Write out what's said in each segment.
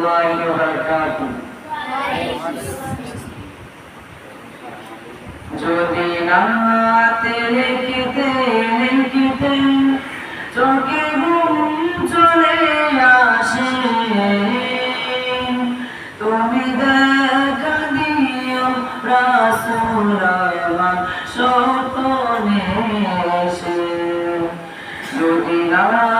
الله وبركاته যদি নাতে লিখিতে লিখিতে চোখে ঘুম চলে আসে তুমি দেখা দিও রাসুল আমার স্বপ্নে এসে যদি রাতে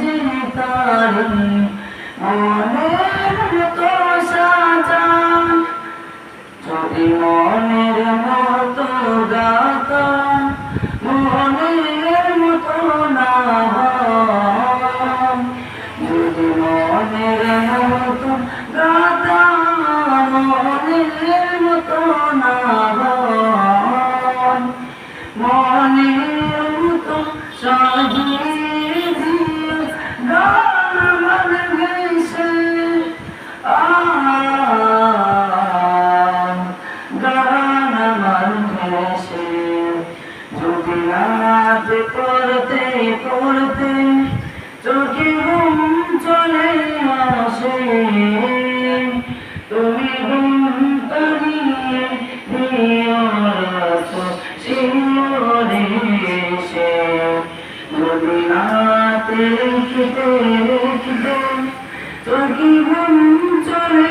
যে তারি মনের মতো সাজান যদি মনের রাত পড়তে পড়তে চোখে ঘুম চলে আসে। তুমি ঘুম পাড়িয়ে দিও রাত শিওরে এসে। যদি রেখে রেখে চোখে ঘুম চলে